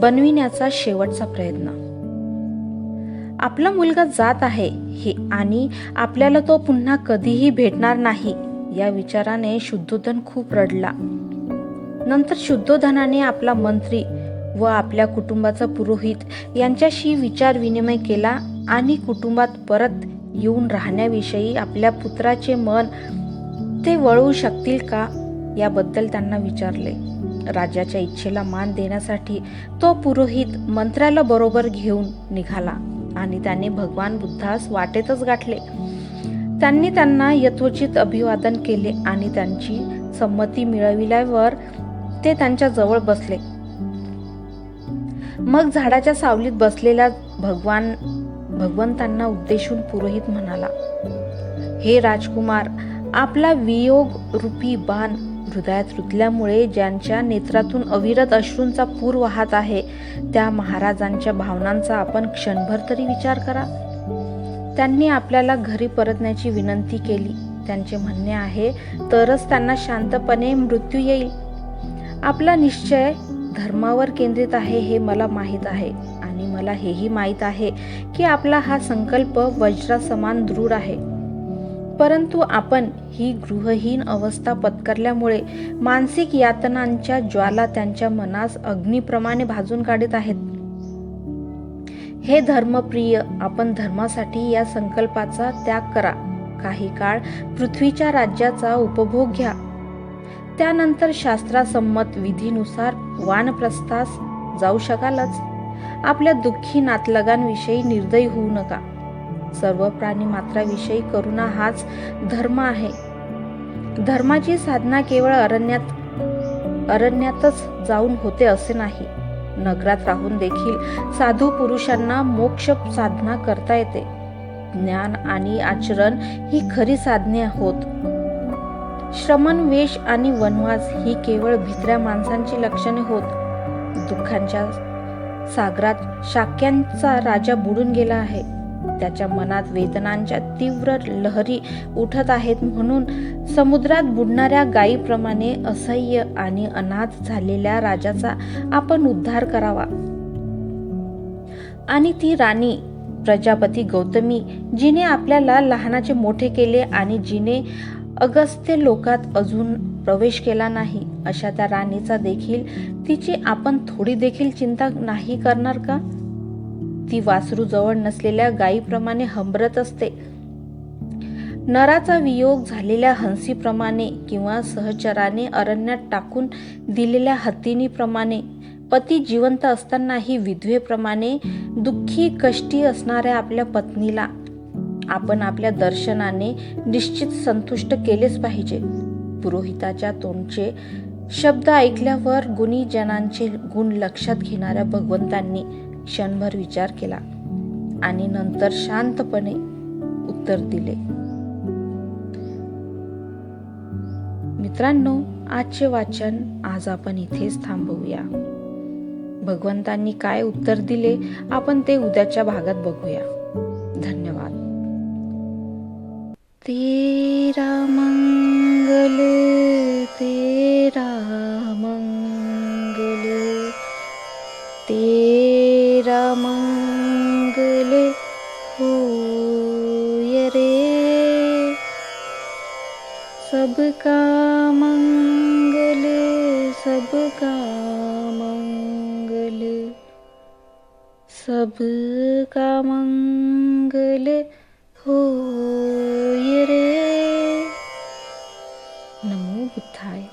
बनविण्याचा शेवटचा प्रयत्न. आपला मुलगा जात आहे हे आणि आपल्याला तो पुन्हा कधीही भेटणार नाही या विचाराने शुद्धोधन खूप रडला. नंतर शुद्धोधनाने आपला मंत्री व आपल्या कुटुंबाचा पुरोहित यांच्याशी विचार विनिमय केला आणि कुटुंबात परत येऊन राहण्याविषयी आपल्या पुत्राचे मन ते वळवू शकतील का याबद्दल त्यांना विचारले. राजाच्या इच्छेला मान देण्यासाठी तो पुरोहित मंत्र्याला बरोबर घेऊन निघाला आणि त्याने भगवान बुद्धास वाटेतच गाठले. त्यांनी त्यांना यथोचित अभिवादन केले आणि त्यांची संमती मिळविल्यावर ते त्यांच्या जवळ बसले. मग झाडाच्या सावलीत बसलेल्या भगवान भगवंतांना उद्देशून पुरोहित म्हणाला हे राजकुमार आपला वियोग रूपी बाण हृदयात रुतल्यामुळे ज्यांच्या नेत्रातून अविरत अश्रूंचा पूर वाहत आहे त्या महाराजांच्या भावनांचा आपण क्षणभर तरी विचार करा. त्यांनी आपल्याला घरी परतण्याची विनंती केली. त्यांचे म्हणणे आहे तरच त्यांना शांतपणे मृत्यू येईल. आपला निश्चय धर्मावर केंद्रित आहे हे मला माहीत आहे आणि मला हेही माहीत आहे की आपला हा संकल्प वज्रासमान दृढ आहे. परंतु आपण ही गृहहीन अवस्था पत्करल्यामुळे मानसिक यातनांच्या ज्वाला त्यांच्या मनास अग्निप्रमाणे भाजून काढत आहेत. हे धर्मप्रिय आपण धर्मासाठी या संकल्पाचा त्याग करा. काही काळ पृथ्वीच्या राज्याचा उपभोग घ्या. त्यानंतर शास्त्रासंमत विधीनुसार वानप्रस्थास जाऊ शकालच. आपल्या दुःखी नातलगांविषयी निर्दयी होऊ नका. सर्व प्राणी मात्राविषयी करुणा हाच धर्म आहे. धर्माची साधना केवळ अरण्यात अरण्यातच जाऊन होते असे नाही. नगरात राहून देखील साधू पुरुषांना मोक्ष साधना करता येते. ज्ञान आणि आचरण ही खरी साधने होत. श्रमण वेश आणि वनवास ही केवळ भित्र्या माणसांची लक्षणे होत. दुःखांच्या सागरात शाक्यांचा राजा बुडून गेला आहे. त्याच्या मनात वेदनांच्या तीव्र लहरी उठत आहेत म्हणून समुद्रात बुडणाऱ्या गायीप्रमाणे असह्य आणि अनाथ झालेल्या राजाचा आपण उद्धार करावा. आणि ती राणी प्रजापती गौतमी जिने आपल्याला लहानाचे मोठे केले आणि जिने अगस्त्य लोकात अजून प्रवेश केला नाही अशा त्या राणीचा देखील तिची आपण थोडी देखील चिंता नाही करणार का? ती वासरू जवळ नसलेल्या गायीप्रमाणे हंबरत असते. नराचा वियोग झालेल्या हंसीप्रमाणे किंवा सहचराने अरण्यात टाकून दिलेल्या हत्तीनीप्रमाणे पती जिवंत असतानाही विधवेप्रमाणे दुःखी कष्टी असणाऱ्या आपल्या पत्नीला आपण आपल्या दर्शनाने निश्चित संतुष्ट केलेच पाहिजे. पुरोहिताच्या तोंडचे शब्द ऐकल्यावर गुणीजनांचे गुण लक्षात घेणाऱ्या भगवंतांनी क्षणभर विचार केला आणि नंतर शांतपणे उत्तर दिले. मित्रांनो आजचे वाचन आज आपण इथेच थांबवूया. भगवंतांनी काय उत्तर दिले आपण ते उद्याच्या भागात बघूया. धन्यवाद. तेरा होय रे सबका मंगल सबका मंगल। सबका मंगल होय रे नमो बुद्धाय